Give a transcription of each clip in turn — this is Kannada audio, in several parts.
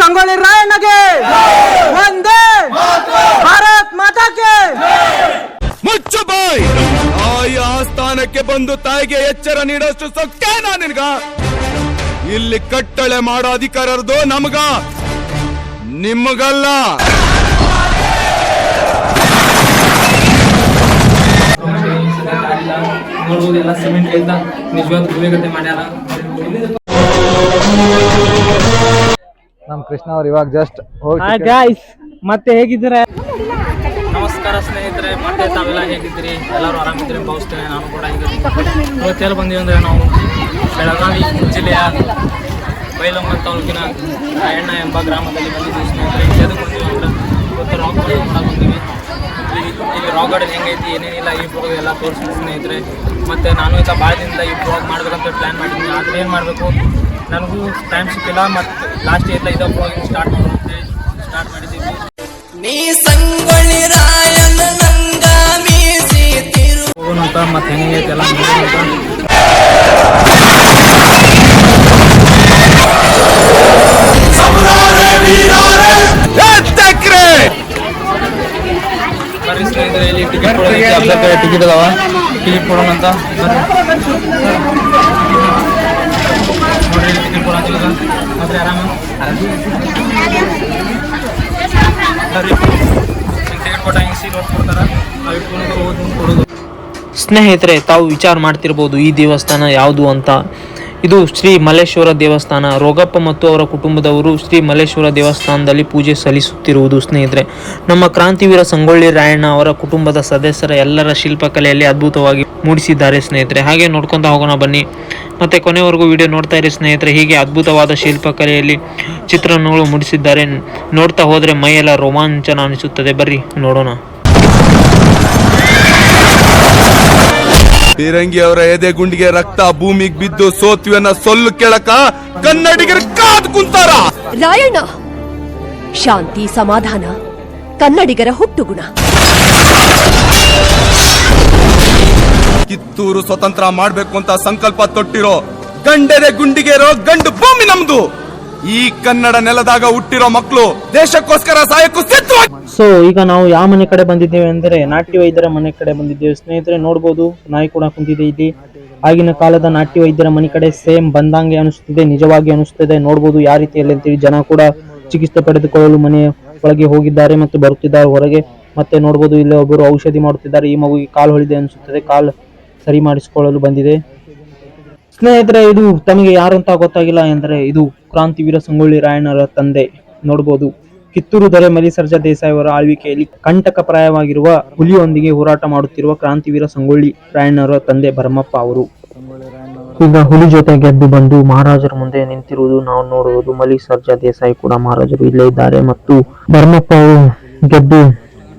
ಸಂಗೊಳ್ಳಿ ರಾಯಣ್ಣಗೆ. ಒಂದೇ. ಭಾರತ್ ಮಾತಾಕೆ ಮುಚ್ಚು ಬಾಯ್. ತಾಯಿ ಆಸ್ಥಾನಕ್ಕೆ ಬಂದು ತಾಯಿಗೆ ಎಚ್ಚರ ನೀಡಷ್ಟು ಸೊಕ್ಕೆ ನಿನ್ಗ? ಇಲ್ಲಿ ಕಟ್ಟಳೆ ಮಾಡೋ ಅಧಿಕಾರದ್ದು ನಮಗ? ನಿಮಗಲ್ಲ. ನೋಡ್ಬೋದು ಎಲ್ಲ ಸಿಮೆಂಟ್ ಇಂದ ನಿಜವಾದ ಭೂಮಿಗತೆ ಮಾಡ್ಯಾರ. ನಮ್ ಕೃಷ್ಣ ಅವ್ರು ಇವಾಗ ಜಸ್ಟ್ ಹೋಗಿ ಗಾಯ್ಸ್ ಮತ್ತೆ ಹೇಗಿದ್ದೀರಾ? ನಮಸ್ಕಾರ ಸ್ನೇಹಿತರೆ ಮತ್ತೆ ತಾವೆಲ್ಲ ಹೇಗಿದ್ರಿ ಎಲ್ಲರೂ ಆರಾಮಿದ್ರೆ ಭಾವಿಸ್ತೇನೆ ನಾನು ಕೂಡ ಇವತ್ತೆಲ್ಲ ಬಂದೀವಿ ಅಂದ್ರೆ ನಾವು ಬೆಳಗಾವಿ ಜಿಲ್ಲೆಯ ಬೈಲಮ್ಮ ತಾಲೂಕಿನ ರಾಯಣ್ಣ ಎಂಬ ಗ್ರಾಮದಲ್ಲಿ ಬಂದಿದ್ದೀವಿ ಸ್ನೇಹಿತರೆ. ಬಂದೀವಿ ಅಂದ್ರೆ ಇವತ್ತು ರಾಕ್ ಕೂಡ ಬಂದೀವಿ ಇಲ್ಲಿ ಇಲ್ಲಿ ರಾಕ್ ಗಾರ್ಡನ್ ಹೆಂಗೈತಿ ಏನೇನಿಲ್ಲ ಈ ಬ್ಲಾಗ್ ಎಲ್ಲ ತೋರಿಸ್ತೀನಿ ಸ್ನೇಹಿತರೆ. ಮತ್ತು ನಾನು ಈಗ ಭಾಳ ದಿನದಿಂದ ಈ ಬ್ಲಾಗ್ ಮಾಡ್ಬೇಕಂತ ಪ್ಲ್ಯಾನ್ ಮಾಡಿದ್ದೀನಿ. ಆದರೆ ಏನು ಮಾಡಬೇಕು? ನನಗೂ ಟೈಮ್ ಸಿಕ್ಕಿಲ್ಲ ಮತ್ತು ಲಾಸ್ಟ್ ಇಯರ್ ಇದ್ದ ಬ್ಲಾಗಿಂಗ್ ಸ್ಟಾರ್ಟ್ ಮಾಡೋದಂತೆ ಸ್ಟಾರ್ಟ್ ಮಾಡಿದ್ದೀನಿ. ನೀ ಸಂಗೊಳ್ಳಿ ರಾಯನ ನಂಗ ಹೋಗೋಣಂತ ಮತ್ತೆ ಹೆಂಗೈತೆ ಎಲ್ಲ ನೋಡೋಣಂತ ಇಲ್ಲಿ ಟಿಕೆಟ್ ಅದಾವ? ಟಿಕೆಟ್ ಕೊಡೋಣ ಅಂತ? ಬರ್ರಿ ನೋಡ್ರಿ ಟಿಕೆಟ್ ಕೊಡೋಂಗಿಲ್ಲ ಮತ್ತೆ ಆರಾಮ? ಬರ್ರಿ. ಟಿಕೆಟ್ ಕೊಟ್ಟಾಗ ಸೀಟ್ ಕೊಡ್ತಾರ. ನಾವು ಇಟ್ಕೊಂಡು ಹೋಗಿ ಕೊಡೋದು. ಸ್ನೇಹಿತರೆ ತಾವು ವಿಚಾರ ಮಾಡ್ತಿರ್ಬೋದು ಈ ದೇವಸ್ಥಾನ ಯಾವುದು ಅಂತ. ಇದು ಶ್ರೀ ಮಲ್ಲೇಶ್ವರ ದೇವಸ್ಥಾನ. ರೋಗಪ್ಪ ಮತ್ತು ಅವರ ಕುಟುಂಬದವರು ಶ್ರೀ ಮಲ್ಲೇಶ್ವರ ದೇವಸ್ಥಾನದಲ್ಲಿ ಪೂಜೆ ಸಲ್ಲಿಸುತ್ತಿರುವುದು ಸ್ನೇಹಿತರೆ. ನಮ್ಮ ಕ್ರಾಂತಿವೀರ ಸಂಗೊಳ್ಳಿ ರಾಯಣ್ಣ ಅವರ ಕುಟುಂಬದ ಸದಸ್ಯರ ಎಲ್ಲರ ಶಿಲ್ಪಕಲೆಯಲ್ಲಿ ಅದ್ಭುತವಾಗಿ ಮೂಡಿಸಿದ್ದಾರೆ ಸ್ನೇಹಿತರೆ. ಹಾಗೆ ನೋಡ್ಕೊಂತ ಹೋಗೋಣ ಬನ್ನಿ. ಮತ್ತೆ ಕೊನೆವರೆಗೂ ವಿಡಿಯೋ ನೋಡ್ತಾ ಇರಿ ಸ್ನೇಹಿತರೆ. ಹೀಗೆ ಅದ್ಭುತವಾದ ಶಿಲ್ಪಕಲೆಯಲ್ಲಿ ಚಿತ್ರಣಗಳು ಮೂಡಿಸಿದ್ದಾರೆ. ನೋಡ್ತಾ ಹೋದರೆ ಮೈಯೆಲ್ಲ ರೋಮಾಂಚನ ಅನಿಸುತ್ತದೆ. ಬರ್ರಿ, ನೋಡೋಣ. ಫಿರಂಗಿ ಅವರ ಎದೆ ಗುಂಡಿಗೆ ರಕ್ತ ಭೂಮಿಗೆ ಬಿದ್ದು ಸೋತ್ವಿಯನ್ನ ಸೊಲ್ಲು ಕೆಳಕ ಕನ್ನಡಿಗರ ಕಾದ್ ಕುಂತಾರ. ರಾಯಣ್ಣ ಶಾಂತಿ ಸಮಾಧಾನ ಕನ್ನಡಿಗರ ಹುಟ್ಟುಗುಣ. ಕಿತ್ತೂರು ಸ್ವತಂತ್ರ ಮಾಡ್ಬೇಕು ಅಂತ ಸಂಕಲ್ಪ ತೊಟ್ಟಿರೋ ಗಂಡೆದೆ ಗುಂಡಿಗೆ ಇರೋ ಗಂಡು ಭೂಮಿ ನಮ್ದು. ಈ ಕನ್ನಡ ನೆಲದಾಗ ಹುಟ್ಟಿರೋ ಮಕ್ಕಳು ದೇಶಕ್ಕೋಸ್ಕರ ಸಾಯಕ್ಕೂ ಸಿದ್ಧ ಸೊ ಈಗ ನಾವು ಯಾವ ಮನೆ ಕಡೆ ಬಂದಿದ್ದೇವೆ ಅಂದರೆ ನಾಟ್ಯ ವೈದ್ಯರ ಮನೆ ಕಡೆ ಬಂದಿದ್ದೇವೆ. ಸ್ನೇಹಿತರೆ, ನೋಡ್ಬೋದು, ನಾಯಿ ಕೂಡ ಕುಂತಿದೆ ಇಲ್ಲಿ. ಆಗಿನ ಕಾಲದ ನಾಟ್ಯ ವೈದ್ಯರ ಮನೆ ಕಡೆ ಸೇಮ್ ಬಂದಂಗೆ ಅನಿಸುತ್ತಿದೆ ನಿಜವಾಗಿ ಅನಿಸುತ್ತಿದೆ ನೋಡ್ಬೋದು, ಯಾವ ರೀತಿಯಲ್ಲಿ ಅಂತೇಳಿ ಜನ ಕೂಡ ಚಿಕಿತ್ಸೆ ಪಡೆದುಕೊಳ್ಳಲು ಮನೆ ಒಳಗೆ ಹೋಗಿದ್ದಾರೆ ಮತ್ತು ಬರುತ್ತಿದ್ದಾರೆ ಹೊರಗೆ. ಮತ್ತೆ ನೋಡ್ಬೋದು, ಇಲ್ಲಿ ಒಬ್ಬರು ಔಷಧಿ ಮಾಡುತ್ತಿದ್ದಾರೆ. ಈ ಮಗುವಿಗೆ ಕಾಲು ಹೊಳಿದೆ ಅನಿಸುತ್ತದೆ. ಕಾಲು ಸರಿ ಮಾಡಿಸಿಕೊಳ್ಳಲು ಬಂದಿದೆ. ಸ್ನೇಹಿತರೆ, ಇದು ತಮಗೆ ಯಾರು ಅಂತ ಗೊತ್ತಾಗಿಲ್ಲ ಎಂದರೆ ಇದು ಕ್ರಾಂತಿವೀರ ಸಂಗೊಳ್ಳಿ ರಾಯಣ್ಣರ ತಂದೆ. ನೋಡಬಹುದು ಕಿತ್ತೂರು ದೊರೆ ಮಲಿಸರ್ಜ ದೇಸಾಯಿ ಅವರ ಆಳ್ವಿಕೆಯಲ್ಲಿ ಕಂಟಕಪ್ರಾಯವಾಗಿರುವ ಹುಲಿಯೊಂದಿಗೆ ಹೋರಾಟ ಮಾಡುತ್ತಿರುವ ಕ್ರಾಂತಿವೀರ ಸಂಗೊಳ್ಳಿ ರಾಯಣ್ಣರ ತಂದೆ ಭರಮಪ್ಪ ಅವರು. ಈಗ ಹುಲಿ ಜೊತೆ ಗೆದ್ದು ಬಂದು ಮಹಾರಾಜರ ಮುಂದೆ ನಿಂತಿರುವುದು ನಾವು ನೋಡುವುದು. ಮಲಿ ಸರ್ಜಾ ದೇಸಾಯಿ ಕೂಡ ಮಹಾರಾಜರು ಇಲ್ಲೇ ಇದ್ದಾರೆ ಮತ್ತು ಭರಮಪ್ಪ ಅವರು ಗೆದ್ದು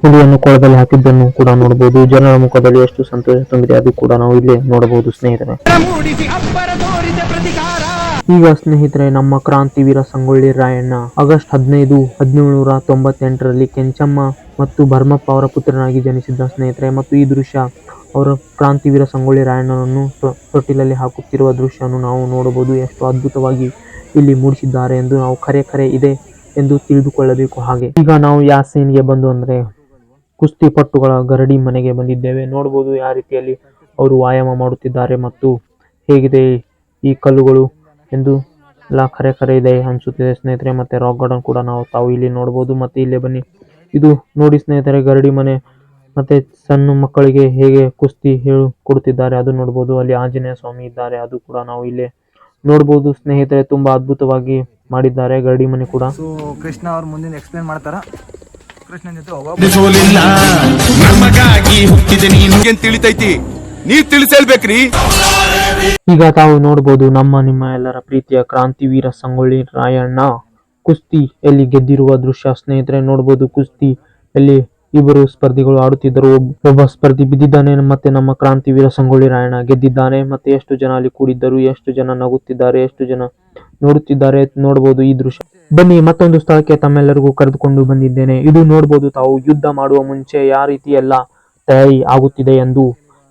ಹುಲಿಯನ್ನು ಕೊಳದಲ್ಲಿ ಹಾಕಿದ್ದನ್ನು ಕೂಡ ನೋಡಬಹುದು ಜನರ ಮುಖದಲ್ಲಿ ಎಷ್ಟು ಸಂತೋಷ ತುಂಬಿದೆ ಅದು ಕೂಡ ನಾವು ಇಲ್ಲಿ ನೋಡಬಹುದು ಸ್ನೇಹಿತರೆ. ಈಗ ಸ್ನೇಹಿತರೆ, ನಮ್ಮ ಕ್ರಾಂತಿವೀರ ಸಂಗೊಳ್ಳಿ ರಾಯಣ್ಣ, ಆಗಸ್ಟ್ ಹದಿನೈದು, ಹದಿನೇಳು ನೂರ ತೊಂಬತ್ತೆಂಟರಲ್ಲಿ ಕೆಂಚಮ್ಮ ಮತ್ತು ಭರ್ಮಪ್ಪ ಅವರ ಪುತ್ರನಾಗಿ ಜನಿಸಿದ್ದ ಸ್ನೇಹಿತರೆ. ಮತ್ತು ಈ ದೃಶ್ಯ ಅವರ ಕ್ರಾಂತಿವೀರ ಸಂಗೊಳ್ಳಿ ರಾಯಣ್ಣನನ್ನು ತೊಟ್ಟಿಲಲ್ಲಿ ಹಾಕುತ್ತಿರುವ ದೃಶ್ಯವನ್ನು ನಾವು ನೋಡಬಹುದು. ಎಷ್ಟು ಅದ್ಭುತವಾಗಿ ಇಲ್ಲಿ ಮೂಡಿಸಿದ್ದಾರೆ ಎಂದು ನಾವು ಕರೆ ಕರೆ ಇದೆ ಎಂದು ತಿಳಿದುಕೊಳ್ಳಬೇಕು ಹಾಗೆ. ಈಗ ನಾವು ಯಾವ ಸೀನ್ಗೆ ಬಂದು ಅಂದ್ರೆ ಕುಸ್ತಿ ಪಟ್ಟುಗಳ ಗರಡಿ ಮನೆಗೆ ಬಂದಿದ್ದೇವೆ. ನೋಡಬಹುದು ಯಾವ ರೀತಿಯಲ್ಲಿ ಅವರು ವ್ಯಾಯಾಮ ಮಾಡುತ್ತಿದ್ದಾರೆ ಮತ್ತು ಹೇಗಿದೆ ಈ ಕಲ್ಲುಗಳು ಎಂದು ಎಲ್ಲ ಕರೆ ಕರೆ ಇದೆ ಅನಿಸುತ್ತಿದೆ. ಸ್ನೇಹಿತರೆ, ಮತ್ತೆ ರಾಕ್ ಗಾರ್ಡನ್ ಕೂಡ ನಾವು ತಾವು ಇಲ್ಲಿ ನೋಡಬಹುದು ಮತ್ತೆ ಇಲ್ಲೇ ಬನ್ನಿ. ಇದು ನೋಡಿ ಸ್ನೇಹಿತರೆ, ಗರಡಿ ಮನೆ, ಮತ್ತೆ ಸಣ್ಣ ಮಕ್ಕಳಿಗೆ ಹೇಗೆ ಕುಸ್ತಿ ಹೇಳು ಕೊಡುತ್ತಿದ್ದಾರೆ ಅದು ನೋಡಬಹುದು ಅಲ್ಲಿ ಆಂಜನೇಯ ಸ್ವಾಮಿ ಇದ್ದಾರೆ, ಅದು ಕೂಡ ನಾವು ಇಲ್ಲಿ ನೋಡಬಹುದು ಸ್ನೇಹಿತರೆ, ತುಂಬಾ ಅದ್ಭುತವಾಗಿ ಮಾಡಿದ್ದಾರೆ ಗರಡಿ ಮನೆ ಕೂಡ. ಕೃಷ್ಣ ಅವ್ರ ಮುಂದಿನ ಎಕ್ಸ್ಪ್ಲೇನ್ ಮಾಡ್ತಾರ? ಕೃಷ್ಣನ್ ಜೊತೆ ಹೋಗೋ ನಿಮ್ಗೇನ್ ತಿಳಿತೈತಿ. ನೀವ್ ತಿಳಿಸೇಳ್ಬೇಕ್ರಿ ಈಗ ತಾವು ನೋಡಬಹುದು ನಮ್ಮ ನಿಮ್ಮ ಎಲ್ಲರ ಪ್ರೀತಿಯ ಕ್ರಾಂತಿವೀರ ಸಂಗೊಳ್ಳಿ ರಾಯಣ್ಣ ಕುಸ್ತಿ ಎಲ್ಲಿ ಗೆದ್ದಿರುವ ದೃಶ್ಯ ಸ್ನೇಹಿತರೆ ನೋಡಬಹುದು ಕುಸ್ತಿ ಎಲ್ಲಿ ಇಬ್ಬರು ಸ್ಪರ್ಧಿಗಳು ಆಡುತ್ತಿದ್ದರು. ಒಬ್- ಒಬ್ಬ ಸ್ಪರ್ಧಿ ಬಿದ್ದಿದ್ದಾನೆ ಮತ್ತೆ ನಮ್ಮ ಕ್ರಾಂತಿವೀರ ಸಂಗೊಳ್ಳಿ ರಾಯಣ್ಣ ಗೆದ್ದಿದ್ದಾನೆ ಮತ್ತೆ ಎಷ್ಟು ಜನ ಅಲ್ಲಿ ಕೂಡಿದ್ದರು ಎಷ್ಟು ಜನ ನಗುತ್ತಿದ್ದಾರೆ ಎಷ್ಟು ಜನ ನೋಡುತ್ತಿದ್ದಾರೆ ನೋಡಬಹುದು ಈ ದೃಶ್ಯ. ಬನ್ನಿ ಮತ್ತೊಂದು ಸ್ಥಳಕ್ಕೆ ತಮ್ಮೆಲ್ಲರಿಗೂ ಕರೆದುಕೊಂಡು ಬಂದಿದ್ದೇನೆ. ಇದು ನೋಡಬಹುದು ತಾವು ಯುದ್ಧ ಮಾಡುವ ಮುಂಚೆ ಯಾವ ರೀತಿ ಎಲ್ಲ ತಯಾರಿ ಆಗುತ್ತಿದೆ ಎಂದು.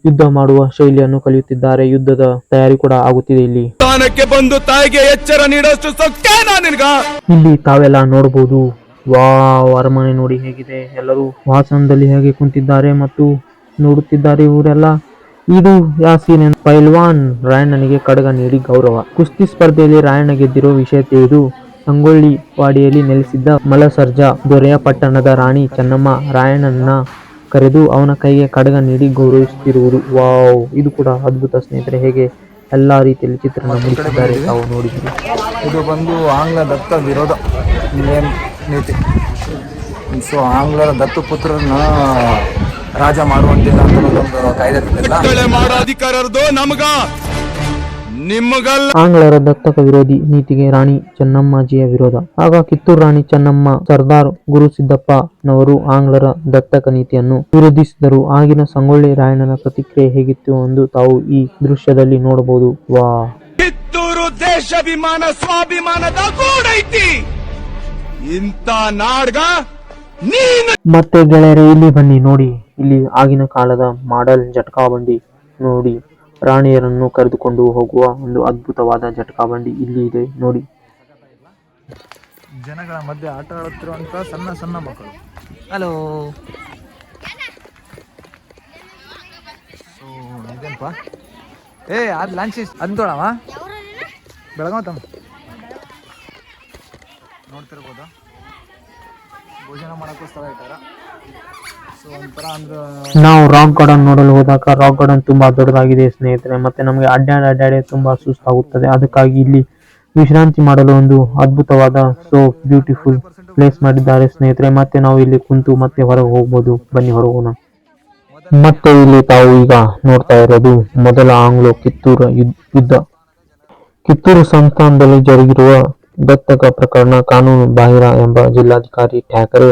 ಯುದ್ಧ ಮಾಡುವ ಶೈಲಿಯನ್ನು ಕಲಿಯುತ್ತಿದ್ದಾರೆ ಯುದ್ಧದ ತಯಾರಿ ಕೂಡ ಆಗುತ್ತಿದೆ ಇಲ್ಲಿ. ಸ್ಥಾನಕ್ಕೆ ಬಂದು ತಾಯಿಗೆ ಎಚ್ಚರ ನೀಡೋಷ್ಟು ಇಲ್ಲಿ ತಾವೆಲ್ಲ ನೋಡಬಹುದು ವಾವ್ ಅರಮನೆ ನೋಡಿ ಹೇಗಿದೆ. ಎಲ್ಲರೂ ವಾಸನದಲ್ಲಿ ಹೇಗೆ ಕುಂತಿದ್ದಾರೆ ಮತ್ತು ನೋಡುತ್ತಿದ್ದಾರೆ ಇವರೆಲ್ಲ. ಇದು ಯಾಸೀನ್ ಪೈಲ್ವಾನ್ ರಾಯಣ್ಣನಿಗೆ ಕಡಗ ನೀಡಿ ಗೌರವ. ಕುಸ್ತಿ ಸ್ಪರ್ಧೆಯಲ್ಲಿ ರಾಯಣ್ಣ ಗೆದ್ದಿರೋ ವಿಷಯ ತಿಳಿದು ಸಂಗೊಳ್ಳಿ ವಾಡಿಯಲ್ಲಿ ನೆಲೆಸಿದ್ದ ಮಲಸರ್ಜ ದೊರೆಯ ಪಟ್ಟಣದ ರಾಣಿ ಚೆನ್ನಮ್ಮ ರಾಯಣ್ಣನ ಕರೆದು ಅವನ ಕೈಗೆ ಕಡಗ ನೀಡಿ ಗೌರವಿಸುತ್ತಿರುವುದು. ವಾವ್ ಇದು ಕೂಡ ಅದ್ಭುತ ಸ್ನೇಹಿತರೆ ಹೇಗೆ ಎಲ್ಲ ರೀತಿಯಲ್ಲಿ ಚಿತ್ರಣ ಮೂಡಿಸಿದ್ದಾರೆ ತಾವು ನೋಡಿದ್ವಿ ಇದು ಬಂದು ಆಂಗ್ಲ ದತ್ತ ವಿರೋಧ. ಮೇನ್ ನೀತಿ? ಸೊ ಆಂಗ್ಲರ ದತ್ತು ಪುತ್ರರನ್ನ ರಾಜ ಮಾಡುವಂತಿಲ್ಲ ಅಂತ ಒಂದು ಕಾಯ್ದೆ ನಮಗ. ಆಂಗ್ಲರ ದತ್ತಕ ವಿರೋಧಿ ನೀತಿಗೆ ರಾಣಿ ಚೆನ್ನಮ್ಮಾಜಿಯ ವಿರೋಧ. ಆಗ ಕಿತ್ತೂರು ರಾಣಿ ಚೆನ್ನಮ್ಮ ಸರ್ದಾರ್ ಗುರು ಗುರುಸಿದ್ದಪ್ಪನವರು ಆಂಗ್ಲರ ದತ್ತಕ ನೀತಿಯನ್ನು ವಿರೋಧಿಸಿದರು. ಆಗಿನ ಸಂಗೊಳ್ಳಿ ರಾಯಣ್ಣನ ಪ್ರತಿಕ್ರಿಯೆ ಹೇಗಿತ್ತು ಎಂದು ತಾವು ಈ ದೃಶ್ಯದಲ್ಲಿ ನೋಡಬಹುದು. ವಾ. ಕಿತ್ತೂರು ದೇಶಾಭಿಮಾನ ಸ್ವಾಭಿಮಾನದ ಗೂಡೈತಿ. ಇಂತ ನಾಡ್ಗ ನೀನು ಮತ್ತೆ ಗೆಳೆಯರೇ ಇಲ್ಲಿ ಬನ್ನಿ ನೋಡಿ. ಇಲ್ಲಿ ಆಗಿನ ಕಾಲದ ಮಾಡೆಲ್ ಜಟ್ಕಾ ಬಂಡಿ ನೋಡಿ. ರಾಣಿಯರನ್ನು ಕರೆದುಕೊಂಡು ಹೋಗುವ ಒಂದು ಅದ್ಭುತವಾದ ಜಟಕಾ ಬಂಡಿ ಇಲ್ಲಿ ಇದೆ ನೋಡಿ. ಜನಗಳ ಮಧ್ಯೆ ಆಟ ಆಡುತ್ತಿರುವಂತಹ ಸಣ್ಣ ಸಣ್ಣ ಮಕ್ಕಳು. ಹಲೋ. ಸೊ ಇದೇನಪ್ಪ? ಏ ಅದು ಲಾಂಚ್ ಅಂತೋಳವ ಬೆಳಗಾವ್ ತಮ್ಮ. ನೋಡ್ತಿರ್ಬೋದು? ಭೋಜನ ಮಾಡೋಕ್ಕೂ ಸ್ಥಳ ಇಟ್ಟಾರ ನಾವು ರಾಕ್ ಗಾರ್ಡನ್ ನೋಡಲು ಹೋದಾಗ ರಾಕ್ ಗಾರ್ಡನ್ ತುಂಬಾ ದೊಡ್ಡದಾಗಿದೆ ಸ್ನೇಹಿತರೆ, ಮತ್ತೆ ನಮಗೆ ಅಡ್ಡಾಡಿ ಅಡ್ಡಾಡಿ ತುಂಬಾ ಸುಸ್ತಾಗುತ್ತದೆ. ಅದಕ್ಕಾಗಿ ಇಲ್ಲಿ ವಿಶ್ರಾಂತಿ ಮಾಡಲು ಒಂದು ಅದ್ಭುತವಾದ ಸೋ ಬ್ಯೂಟಿಫುಲ್ ಪ್ಲೇಸ್ ಮಾಡಿದ್ದಾರೆ ಸ್ನೇಹಿತರೆ. ಮತ್ತೆ ನಾವು ಇಲ್ಲಿ ಕುಂತು ಮತ್ತೆ ಹೊರಗೆ ಹೋಗ್ಬೋದು. ಬನ್ನಿ ಹೊರಗೋಣ ಮತ್ತೆ ಇಲ್ಲಿ ತಾವು ಈಗ ನೋಡ್ತಾ ಇರೋದು ಮೊದಲ ಆಂಗ್ಲೋ ಕಿತ್ತೂರು ಯುದ್ಧ. ಕಿತ್ತೂರು ಸಂಸ್ಥಾನದಲ್ಲಿ ಜರುಗಿರುವ ದತ್ತಕ ಪ್ರಕರಣ ಕಾನೂನು ಬಾಹಿರ ಎಂಬ ಜಿಲ್ಲಾಧಿಕಾರಿ ಠಾಕರೆ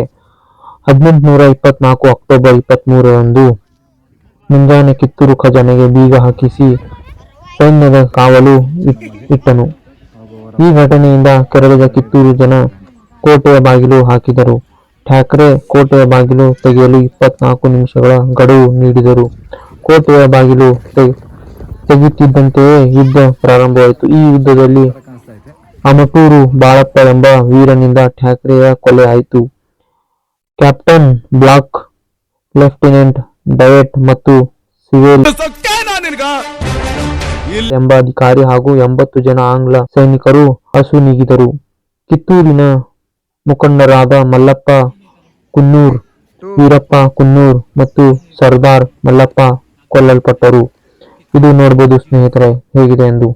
ಹದಿನೆಂಟುನೂರ ಇಪ್ಪತ್ನಾಲ್ಕು ಅಕ್ಟೋಬರ್ ಇಪ್ಪತ್ತ್ಮೂರರಂದು ಮುಂಜಾನೆ ಕಿತ್ತೂರು ಖಜಾನೆಗೆ ಬೀಗ ಹಾಕಿಸಿ ಸೈನ್ಯದ ಕಾವಲು ಇಟ್- ಇಟ್ಟನು. ಈ ಘಟನೆಯಿಂದ ಕೆರಳಿದ ಕಿತ್ತೂರು ಜನ ಕೋಟೆಯ ಬಾಗಿಲು ಹಾಕಿದರು. ಠಾಕ್ರೆ ಕೋಟೆಯ ಬಾಗಿಲು ತೆಗೆಯಲು ಇಪ್ಪತ್ನಾಲ್ಕು ನಿಮಿಷಗಳ ಗಡುವು ನೀಡಿದರು. ಕೋಟೆಯ ಬಾಗಿಲು ತೆಗೆಯುತ್ತಿದ್ದಂತೆಯೇ ಯುದ್ಧ ಪ್ರಾರಂಭವಾಯಿತು. ಈ ಯುದ್ಧದಲ್ಲಿ ಅಮಟೂರು ಬಾಳಪ್ಪ ಎಂಬ ವೀರನಿಂದ ಠಾಕ್ರೆಯ ಕೊಲೆ ಆಯಿತು. ಕ್ಯಾಪ್ಟನ್ ಬ್ಲಾಕ್, ಲೆಫ್ಟಿನೆಂಟ್ ಡಯಟ್ ಮತ್ತು ಸಿವಿಲ್ ಎಂಬ ಅಧಿಕಾರಿ ಹಾಗೂ ಎಂಬತ್ತು ಜನ ಆಂಗ್ಲ ಸೈನಿಕರು ಹಸು ನೀಗಿದರು. ಕಿತ್ತೂರಿನ ಮುಖಂಡರಾದ ಮಲ್ಲಪ್ಪ ಕುನ್ನೂರ್, ವೀರಪ್ಪ ಕುನ್ನೂರ್ ಮತ್ತು ಸರ್ದಾರ್ ಮಲ್ಲಪ್ಪ ಕೊಲ್ಲಲ್ಪಟ್ಟರು. ಇದು ನೋಡಬಹುದು ಸ್ನೇಹಿತರೆ, ಹೇಗಿದೆ ಎಂದು.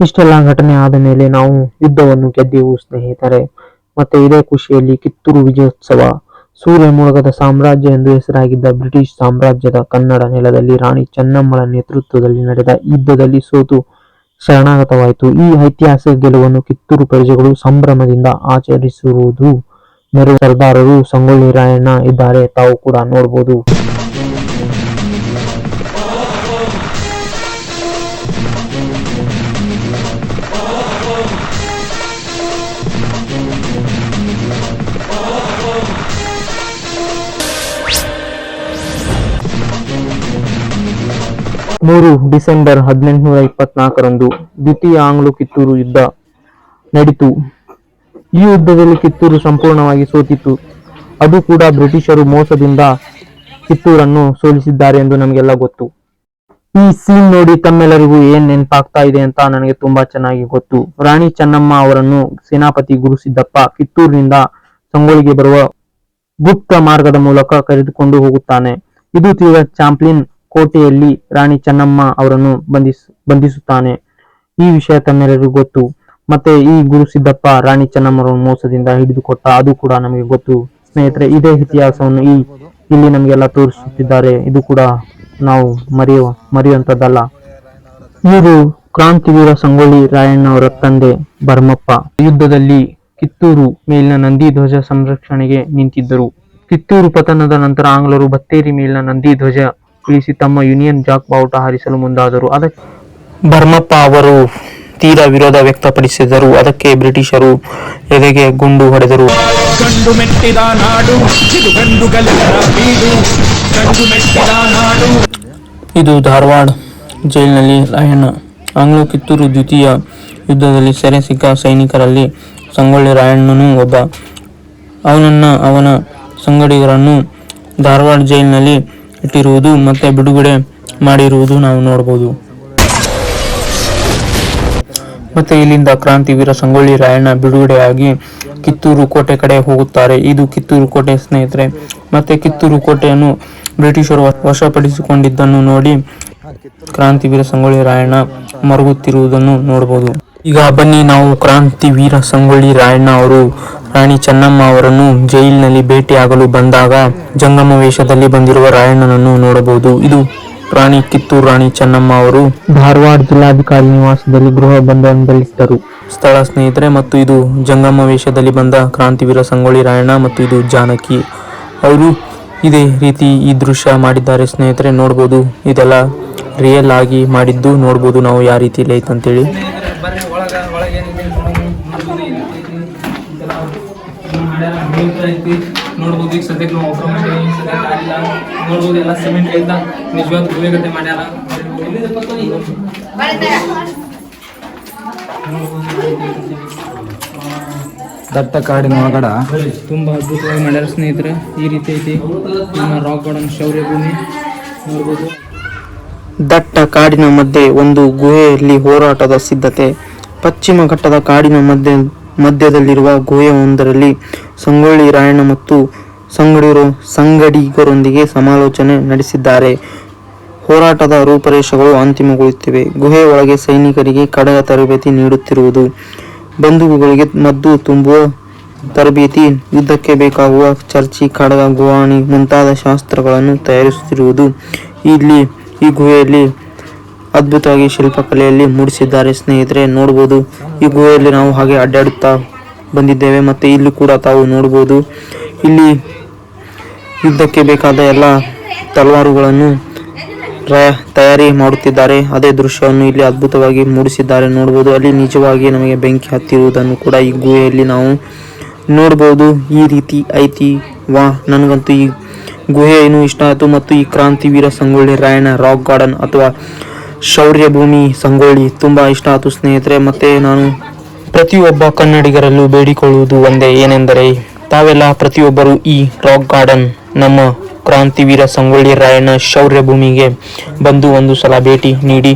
ಇಷ್ಟೆಲ್ಲ ಘಟನೆ ಆದ ಮೇಲೆ ನಾವು ಯುದ್ಧವನ್ನು ಗೆದ್ದೆವು ಸ್ನೇಹಿತರೆ. ಮತ್ತೆ ಇದೇ ಖುಷಿಯಲ್ಲಿ ಕಿತ್ತೂರು ವಿಜಯೋತ್ಸವ. ಸೂರ್ಯ ಮುಳುಗದ ಸಾಮ್ರಾಜ್ಯ ಎಂದು ಹೆಸರಾಗಿದ್ದ ಬ್ರಿಟಿಷ್ ಸಾಮ್ರಾಜ್ಯದ ಕನ್ನಡ ನೆಲದಲ್ಲಿ ರಾಣಿ ಚೆನ್ನಮ್ಮಳ ನೇತೃತ್ವದಲ್ಲಿ ನಡೆದ ಯುದ್ಧದಲ್ಲಿ ಸೋತು ಶರಣಾಗತವಾಯಿತು. ಈ ಐತಿಹಾಸಿಕ ಗೆಲುವನ್ನು ಕಿತ್ತೂರು ಪ್ರಜೆಗಳು ಸಂಭ್ರಮದಿಂದ ಆಚರಿಸಿರುವುದು ನೆರೆ ಸರ್ದಾರರು ಸಂಗೊಳ್ಳಿ ರಾಯಣ್ಣ ಇದ್ದಾರೆ. ತಾವು ಕೂಡ ನೋಡಬಹುದು ಮೂರು ಡಿಸೆಂಬರ್ ಹದಿನೆಂಟುನೂರ ಇಪ್ಪತ್ನಾಲ್ಕರಂದು ದ್ವಿತೀಯ ಆಂಗ್ಲೋ ಕಿತ್ತೂರು ಯುದ್ಧ ನಡೀತು. ಈ ಯುದ್ಧದಲ್ಲಿ ಕಿತ್ತೂರು ಸಂಪೂರ್ಣವಾಗಿ ಸೋತಿತ್ತು. ಅದು ಕೂಡ ಬ್ರಿಟಿಷರು ಮೋಸದಿಂದ ಕಿತ್ತೂರನ್ನು ಸೋಲಿಸಿದ್ದಾರೆ ಎಂದು ನಮಗೆಲ್ಲ ಗೊತ್ತು. ಈ ಸೀನ್ ನೋಡಿ ತಮ್ಮೆಲ್ಲರಿಗೂ ಏನ್ ನೆನಪಾಗ್ತಾ ಇದೆ ಅಂತ ನನಗೆ ತುಂಬಾ ಚೆನ್ನಾಗಿ ಗೊತ್ತು. ರಾಣಿ ಚೆನ್ನಮ್ಮ ಅವರನ್ನು ಸೇನಾಪತಿ ಗುರುಸಿದ್ದಪ್ಪ ಕಿತ್ತೂರಿನಿಂದ ಸಂಗೊಳ್ಳಿಗೆ ಬರುವ ಗುಪ್ತ ಮಾರ್ಗದ ಮೂಲಕ ಕರೆದುಕೊಂಡು ಹೋಗುತ್ತಾನೆ. ಇದು ತೀವ್ರ ಚಾಂಪ್ಲಿನ್ ಕೋಟೆಯಲ್ಲಿ ರಾಣಿ ಚೆನ್ನಮ್ಮ ಅವರನ್ನು ಬಂಧಿಸ್, ಬಂಧಿಸುತ್ತಾನೆ. ಈ ವಿಷಯ ತಮ್ಮೆಲ್ಲರಿಗೂ ಗೊತ್ತು. ಮತ್ತೆ ಈ ಗುರು ಸಿದ್ದಪ್ಪ ರಾಣಿ ಚೆನ್ನಮ್ಮರನ್ನು ಮೋಸದಿಂದ ಹಿಡಿದುಕೊಟ್ಟ ಅದು ಕೂಡ ನಮಗೆ ಗೊತ್ತು. ಸ್ನೇಹಿತರೆ, ಇದೇ ಇತಿಹಾಸವನ್ನು ಈ ಇಲ್ಲಿ ನಮಗೆಲ್ಲ ತೋರಿಸುತ್ತಿದ್ದಾರೆ. ಇದು ಕೂಡ ನಾವು ಮರೆಯುವ, ಮರೆಯುವಂಥದ್ದಲ್ಲ. ಇವರು ಕ್ರಾಂತಿವೀರ ಸಂಗೊಳ್ಳಿ ರಾಯಣ್ಣವರ ತಂದೆ ಭರ್ಮಪ್ಪ ಯುದ್ಧದಲ್ಲಿ ಕಿತ್ತೂರು ಮೇಲಿನ ನಂದಿ ಧ್ವಜ ಸಂರಕ್ಷಣೆಗೆ ನಿಂತಿದ್ದರು. ಕಿತ್ತೂರು ಪತನದ ನಂತರ ಆಂಗ್ಲರು ಬತ್ತೇರಿ ಮೇಲಿನ ನಂದಿ ಧ್ವಜ ಇಳಿಸಿ ತಮ್ಮ ಯೂನಿಯನ್ ಜಾಕ್ ಬಾವುಟ ಹಾರಿಸಲು ಮುಂದಾದರು. ಅದಕ್ಕೆ ಬರ್ಮಪ್ಪ ಅವರು ತೀರಾ ವಿರೋಧ ವ್ಯಕ್ತಪಡಿಸಿದರು. ಅದಕ್ಕೆ ಬ್ರಿಟಿಷರು ಎದೆಗೆ ಗುಂಡು ಹೊಡೆದರು. ಗಂಡು ಮೆಟ್ಟಿದ ನಾಡು ಇದು ಗಂಡುಗಲೆಲ್ಲ ಬೀಡು. ಗಂಡು ಮೆಟ್ಟಿದ ನಾಡು. ಇದು ಧಾರವಾಡ ಜೈಲಿನಲ್ಲಿ ರಾಯಣ್ಣ. ಆಂಗ್ಲ ಕಿತ್ತೂರು ದ್ವಿತೀಯ ಯುದ್ಧದಲ್ಲಿ ಸೆರೆ ಸಿಕ್ಕ ಸೈನಿಕರಲ್ಲಿ ಸಂಗೊಳ್ಳಿ ರಾಯಣ್ಣನೂ ಒಬ್ಬ. ಅವನನ್ನ ಅವನ ಸಂಗಡಿಗರನ್ನು ಧಾರವಾಡ ಜೈಲಿನಲ್ಲಿ ಇಟ್ಟಿರುವುದು ಮತ್ತೆ ಬಿಡುಗಡೆ ಮಾಡಿರುವುದು ನಾವು ನೋಡಬಹುದು ಮತ್ತೆ ಇಲ್ಲಿಂದ ಕ್ರಾಂತಿವೀರ ಸಂಗೊಳ್ಳಿ ರಾಯಣ್ಣ ಬಿಡುಗಡೆಯಾಗಿ ಕಿತ್ತೂರು ಕೋಟೆ ಕಡೆ ಹೋಗುತ್ತಾರೆ. ಇದು ಕಿತ್ತೂರು ಕೋಟೆ ಸ್ನೇಹಿತರೆ. ಮತ್ತೆ ಕಿತ್ತೂರು ಕೋಟೆಯನ್ನು ಬ್ರಿಟಿಷರು ವಶಪಡಿಸಿಕೊಂಡಿದ್ದನ್ನು ನೋಡಿ ಕ್ರಾಂತಿವೀರ ಸಂಗೊಳ್ಳಿ ರಾಯಣ್ಣ ಮರುಗುತ್ತಿರುವುದನ್ನು ನೋಡಬಹುದು ಈಗ ಬನ್ನಿ ನಾವು ಕ್ರಾಂತಿವೀರ ಸಂಗೊಳ್ಳಿ ರಾಯಣ್ಣ ಅವರು ರಾಣಿ ಚೆನ್ನಮ್ಮ ಅವರನ್ನು ಜೈಲಿನಲ್ಲಿ ಭೇಟಿಯಾಗಲು ಬಂದಾಗ ಜಂಗಮ ವೇಷದಲ್ಲಿ ಬಂದಿರುವ ರಾಯಣ್ಣನನ್ನು ನೋಡಬಹುದು. ಇದು ರಾಣಿ ಕಿತ್ತೂರು ರಾಣಿ ಚೆನ್ನಮ್ಮ ಅವರು ಧಾರವಾಡ ಜಿಲ್ಲಾಧಿಕಾರಿ ನಿವಾಸದಲ್ಲಿ ಗೃಹ ಬಂಧನದಲ್ಲಿದ್ದರು. ಸ್ಥಳ ಸ್ನೇಹಿತರೆ, ಮತ್ತು ಇದು ಜಂಗಮ ವೇಷದಲ್ಲಿ ಬಂದ ಕ್ರಾಂತಿವೀರ ಸಂಗೊಳ್ಳಿ ರಾಯಣ್ಣ ಮತ್ತು ಇದು ಜಾನಕಿ ಅವರು ಇದೇ ರೀತಿ ಈ ದೃಶ್ಯ ಮಾಡಿದ್ದಾರೆ ಸ್ನೇಹಿತರೆ. ನೋಡ್ಬೋದು, ಇದೆಲ್ಲ ರಿಯಲ್ ಆಗಿ ಮಾಡಿದ್ದು ನೋಡ್ಬೋದು ನಾವು ಯಾವ ರೀತಿ ಐತೆ ಅಂತೇಳಿ ಸ್ನೇಹಿತರೆ ಬರ್ರಿ ಒಳಗ ಒಳಗೆ ಏನಿದೆ ನೋಡ್ಬೋದು ಈ ರೀತಿ ಐತಿ. ಇದೆಲ್ಲ ಮಿಲ್ಕ್ ಐತಿ ನೋಡ್ಬೋದು ಈಗ ಸದ್ಯಕ್ಕೆ ನಾವು ಆಫರ್ ಮಾಡೀವಿ ಸದ್ಯಕ್ಕೆ ಆಗಿಲ್ಲ ನೋಡ್ಬೋದು ಎಲ್ಲ ಸಿಮೆಂಟ್ ಐತ ನಿಜವಾದ ಗುಳಿಗತೆ ಮಾಡ್ಯಾರ ದಟ್ಟ ಕಾಡಿನ ಒಳಗಡ. ತುಂಬಾ ಅದ್ಭುತವಾಗಿ ಮಾಡ್ಯಾರ ಸ್ನೇಹಿತರೆ. ಈ ರೀತಿ ಐತಿ. ನಮ್ಮ ರಾಕ್ ಗಾರ್ಡನ್ ಶೌರ್ಯ ಭೂಮಿ ನೋಡ್ಬೋದು. ದಟ್ಟ ಕಾಡಿನ ಮಧ್ಯೆ ಒಂದು ಗುಹೆಯಲ್ಲಿ ಹೋರಾಟದ ಸಿದ್ಧತೆ. ಪಶ್ಚಿಮ ಘಟ್ಟದ ಕಾಡಿನ ಮಧ್ಯ ಮಧ್ಯದಲ್ಲಿರುವ ಗುಹೆಯೊಂದರಲ್ಲಿ ಸಂಗೊಳ್ಳಿ ರಾಯಣ್ಣ ಮತ್ತು ಸಂಗಡಿಗರು ಸಂಗಡಿಗರೊಂದಿಗೆ ಸಮಾಲೋಚನೆ ನಡೆಸಿದ್ದಾರೆ. ಹೋರಾಟದ ರೂಪರೇಷಗಳು ಅಂತಿಮಗೊಳ್ಳುತ್ತಿವೆ. ಗುಹೆ ಒಳಗೆ ಸೈನಿಕರಿಗೆ ಕಡಗ ತರಬೇತಿ ನೀಡುತ್ತಿರುವುದು. ಬಂದೂಕುಗಳಿಗೆ ಮದ್ದು ತುಂಬುವ ತರಬೇತಿ, ಯುದ್ಧಕ್ಕೆ ಬೇಕಾಗುವ ಚರ್ಚಿ ಖಡ್ಗ ಗುವಾಣಿ ಮುಂತಾದ ಶಾಸ್ತ್ರಗಳನ್ನು ತಯಾರಿಸುತ್ತಿರುವುದು. ಇಲ್ಲಿ ಈ ಗುಹೆಯಲ್ಲಿ ಅದ್ಭುತವಾಗಿ ಶಿಲ್ಪಕಲೆಯಲ್ಲಿ ಮೂಡಿಸಿದ್ದಾರೆ ಸ್ನೇಹಿತರೆ ನೋಡಬಹುದು ಈ ಗುಹೆಯಲ್ಲಿ ನಾವು ಹಾಗೆ ಅಡ್ಡಾಡುತ್ತಾ ಬಂದಿದ್ದೇವೆ ಮತ್ತೆ ಇಲ್ಲಿ ಕೂಡ ತಾವು ನೋಡಬಹುದು ಇಲ್ಲಿ ಯುದ್ಧಕ್ಕೆ ಬೇಕಾದ ಎಲ್ಲ ತಲವಾರುಗಳನ್ನು ತಯಾರಿ ಮಾಡುತ್ತಿದ್ದಾರೆ. ಅದೇ ದೃಶ್ಯವನ್ನು ಇಲ್ಲಿ ಅದ್ಭುತವಾಗಿ ಮೂಡಿಸಿದ್ದಾರೆ ನೋಡಬಹುದು ಅಲ್ಲಿ ನಿಜವಾಗಿ ನಮಗೆ ಬೆಂಕಿ ಹತ್ತಿರುವುದನ್ನು ಕೂಡ ಈ ಗುಹೆಯಲ್ಲಿ ನಾವು ನೋಡಬಹುದು ಈ ರೀತಿ ಐತಿ ವಾ ನನಗಂತೂ ಈ ಗುಹೆ ಏನು ಇಷ್ಟ ಆಯಿತು. ಮತ್ತು ಈ ಕ್ರಾಂತಿವೀರ ಸಂಗೊಳ್ಳಿ ರಾಯಣ್ಣ ರಾಕ್ ಗಾರ್ಡನ್ ಅಥವಾ ಶೌರ್ಯ ಭೂಮಿ ಸಂಗೊಳ್ಳಿ ತುಂಬ ಇಷ್ಟ ಆಯಿತು ಸ್ನೇಹಿತರೆ, ಮತ್ತೆ ನಾನು ಪ್ರತಿಯೊಬ್ಬ ಕನ್ನಡಿಗರಲ್ಲೂ ಬೇಡಿಕೊಳ್ಳುವುದು ಒಂದೇ ಏನೆಂದರೆ ತಾವೆಲ್ಲ ಪ್ರತಿಯೊಬ್ಬರು ಈ ರಾಕ್ ಗಾರ್ಡನ್, ನಮ್ಮ ಕ್ರಾಂತಿವೀರ ಸಂಗೊಳ್ಳಿ ರಾಯಣ್ಣ ಶೌರ್ಯ ಭೂಮಿಗೆ ಬಂದು ಒಂದು ಸಲ ಭೇಟಿ ನೀಡಿ.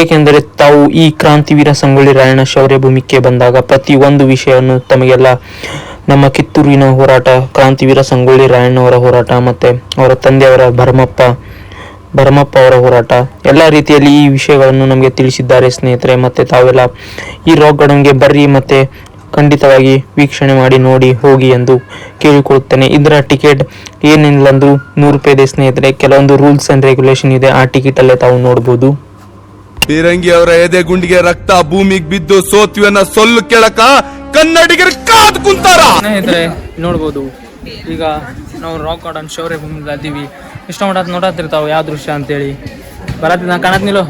ಏಕೆಂದರೆ ತಾವು ಈ ಕ್ರಾಂತಿವೀರ ಸಂಗೊಳ್ಳಿ ರಾಯಣ್ಣ ಶೌರ್ಯ ಭೂಮಿಗೆ ಬಂದಾಗ ಪ್ರತಿ ಒಂದು ವಿಷಯವನ್ನು ತಮಗೆಲ್ಲ ನಮ್ಮ ಕಿತ್ತೂರಿನ ಹೋರಾಟ, ಕ್ರಾಂತಿವೀರ ಸಂಗೊಳ್ಳಿ ರಾಯಣ್ಣವರ ಹೋರಾಟ, ಮತ್ತೆ ಅವರ ತಂದೆಯವರ ಭರಮಪ್ಪ ಭರಮಪ್ಪ ಅವರ ಹೋರಾಟ. ಎಲ್ಲ ರೀತಿಯಲ್ಲಿ ಈ ವಿಷಯಗಳನ್ನು ನಮಗೆ ತಿಳಿಸಿದ್ದಾರೆ ಸ್ನೇಹಿತರೆ. ಮತ್ತೆ ತಾವೆಲ್ಲ ಈ ರಾಕ್ ಗಾರ್ಡನ್ಗೆ ಬರ್ರಿ ಮತ್ತೆ ಖಂಡಿತವಾಗಿ ವೀಕ್ಷಣೆ ಮಾಡಿ ನೋಡಿ ಹೋಗಿ ಎಂದು ಕೇಳಿಕೊಳ್ಳುತ್ತೇನೆ. ಇದರ ಟಿಕೆಟ್ ಏನಿಲ್ಲ ಅಂದರೂ ನೂರು ರೂಪಾಯಿ ಇದೆ ಸ್ನೇಹಿತರೆ. ಕೆಲವೊಂದು ರೂಲ್ಸ್ ಅಂಡ್ ರೆಗ್ಯುಲೇಷನ್ ಇದೆ. ಆ ಟಿಕೆಟ್ ಅಲ್ಲೇ ತಾವು ನೋಡ್ಬೋದು. ಬೀರಂಗಿ ಅವರ ಎದೆ ಗುಂಡಿಗೆ ರಕ್ತ ಭೂಮಿಗೆ ಬಿದ್ದು ಸೋತಿವನ್ನ ಸೊಲ್ಲು ಕೆಳಕ ಕನ್ನಡಿಗರು ಕಾದು ಕುಂತಾರ. ಸ್ನೇಹಿತರೆ ನೋಡ್ಬೋದು. ಈಗ ನಾವು ರಾಕ್ ಗಾರ್ಡನ್ ಶೌರ್ಯ ಭೂಮಿಗೆ ಅದ್ದೀವಿ ಇಷ್ಟ ಮಟ್ಟ ನೋಡತ್ತಿರ್ತಾವ ಯಾವ ದೃಶ್ಯ ಅಂತೇಳಿ. ಬರತ್ತಿನ ಕಾಣತ್ನಿಲ್ಲೋ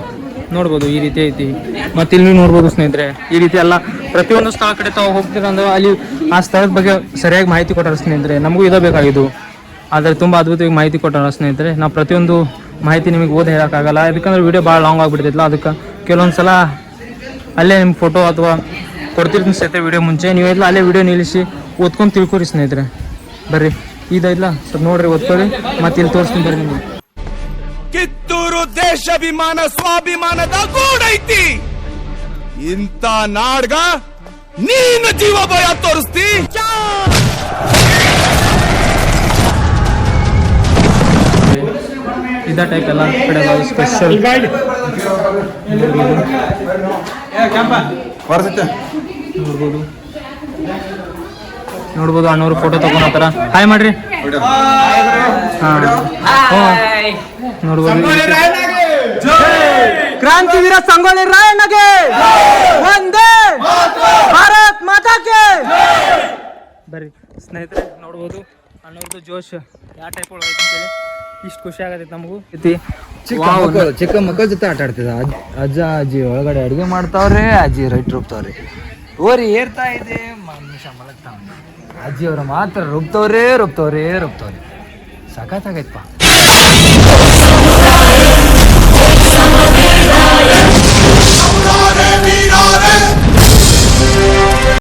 ನೋಡ್ಬೋದು, ಈ ರೀತಿ ಐತಿ. ಮತ್ತೆ ಇಲ್ಲಿ ನೋಡ್ಬೋದು ಸ್ನೇಹಿತರೆ, ಈ ರೀತಿ ಎಲ್ಲ ಪ್ರತಿಯೊಂದು ಸ್ಥಳ ಕಡೆ ತಾವು ಹೋಗ್ತಿರೋ ಅಂದ್ರೆ ಅಲ್ಲಿ ಆ ಸ್ಥಳದ ಬಗ್ಗೆ ಸರಿಯಾಗಿ ಮಾಹಿತಿ ಕೊಟ್ಟಾರ ಸ್ನೇಹಿತರೆ, ನಮಗೂ ಇದೇ ಬೇಕಾಗಿದ್ದು. ಆದರೆ ತುಂಬ ಅದ್ಭುತವಾಗಿ ಮಾಹಿತಿ ಕೊಟ್ಟಾರ ಸ್ನೇಹಿತರೆ ನಾವು ಪ್ರತಿಯೊಂದು ಮಾಹಿತಿ ನಿಮಗೆ ಓದಿ ಹೇಳೋಕ್ಕಾಗಲ್ಲ. ಯಾಕಂದ್ರೆ ವಿಡಿಯೋ ಭಾಳ ಲಾಂಗ್ ಆಗಿಬಿಡ್ತಿತ್ತಲ್ಲ ಅದಕ್ಕೆ ಕೆಲವೊಂದು ಸಲ ಅಲ್ಲೇ ನಿಮ್ಮ ಫೋಟೋ ಅಥವಾ ಕೊಡ್ತಿರ್ತೀನಿ ಸ್ನೇಹಿತರೆ ವೀಡಿಯೋ ಮುಂಚೆ. ನೀವೆಲ್ಲ ಅಲ್ಲೇ ವಿಡಿಯೋ ನಿಲ್ಲಿಸಿ ಓದ್ಕೊಂಡು ತಿಳ್ಕೊರಿ ಸ್ನೇಹಿತರೆ. ಬರ್ರಿ. ಇದೈಲ್ಲ ಸ್ವಲ್ಪ ನೋಡ್ರಿ ಓದ್ಕೊಳ್ಳಿ ಮತ್ತೆ ಇಲ್ಲಿ ತೋರಿಸ್ತೀನಿ ಬರ್ರಿ ನಿಮ್ಗೆ. ಕಿತ್ತೂರು ದೇಶಾಭಿಮಾನ ಸ್ವಾಭಿಮಾನದ ಗೂಡೈತಿ. ಇಂತ ನಾಡ್ಗ ನೀನು ಜೀವ ಭಯ ತೋರಿಸ್ತಿ. ಇದ ಟೈಪ್ ಎಲ್ಲ ಕಡೆ ಸ್ಪೆಷಲ್ ನೋಡ್ಬೋದು. ನೋಡ್ಬೋದು ಅಣ್ಣವ್ರು ಫೋಟೋ ತಗೊಂಡತ್ತಾರ ಹಾಯ್ ಮಾಡ್ರಿ. ಹಾ. ನೋಡ್ಬೋದು. ಕ್ರಾಂತಿವೀರ ಸಂಗೊಳ್ಳಿ ರಾಯಣ್ಣಗೆ. ಒಂದೇ ಭಾರತ್ ಮಾತಾಕೆ ಬರ್ರಿ ಸ್ನೇಹಿತರೆ ನೋಡ್ಬೋದು ಅಣ್ಣವ್ರದ್ದು ಜೋಶ್ ಯಾವ ಟೈಪ್ ಒಳಗೆ ಅಂತೇಳಿ. ಇಷ್ಟು ಖುಷಿ ಆಗತ್ತೆ ನಮಗೂ. ಐತಿ ಚಿಕ್ಕ ಮಕ್ಕಳು ಚಿಕ್ಕ ಮಕ್ಕಳ ಜೊತೆ ಆಟ ಆಡ್ತಿದ್ದ. ಅಜ್ಜ ಅಜ್ಜ ಅಜ್ಜಿ ಒಳಗಡೆ ಅಡುಗೆ ಮಾಡ್ತಾವ್ರೆ ಅಜ್ಜಿ ರೈಟ್ ರೂಪ್ತಾವ್ರಿ ಓರಿ ಏರ್ತಾ ಇದೆ ಮನುಷ್ಯ ಮಲಗ್ತಾವ ಅಜ್ಜಿಯವರು ಮಾತ್ರ ರುಬ್ತವ್ರೇ ರುಬ್ತವ್ರೇ ರುಬ್ತವ್ರೆ ಸಖತ್ತಾಗೈತಪ್ಪ Glory, glory.